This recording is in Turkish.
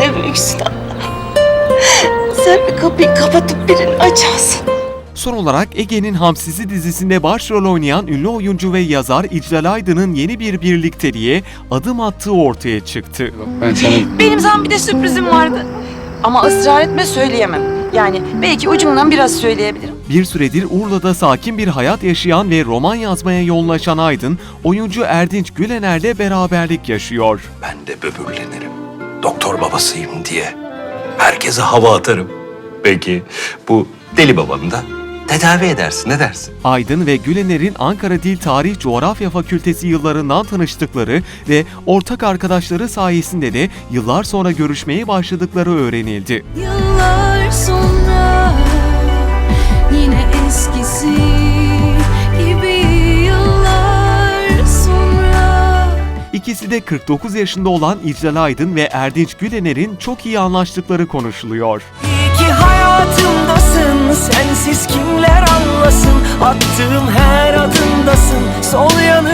Ne büyüksün Allah. Sen bir kapıyı kapatıp birini açarsın. Son olarak Ege'nin Hamsizi dizisinde başrol oynayan ünlü oyuncu ve yazar İclal Aydın'ın yeni bir birlikteliğe adım attığı ortaya çıktı. Ben sana Benim sana bir de sürprizim vardı. Ama ısrar etme söyleyemem. Yani belki ucundan biraz söyleyebilirim. Bir süredir Urla'da sakin bir hayat yaşayan ve roman yazmaya yoğunlaşan Aydın, oyuncu Erdinç Gülener'le beraberlik yaşıyor. Ben de böbürlenirim. Doktor babasıyım diye. Herkese hava atarım. Peki bu deli babanı da tedavi edersin. Ne dersin? Aydın ve Gülener'in Ankara Dil Tarih Coğrafya Fakültesi yıllarından tanıştıkları ve ortak arkadaşları sayesinde de yıllar sonra görüşmeye başladıkları öğrenildi. Yıllar sonra İkisi de 49 yaşında olan İclal Aydın ve Erdinç Gülener'in çok iyi anlaştıkları konuşuluyor. İyi hayatımdasın Sensiz kimler anlasın Attığım her adımdasın Sol yanım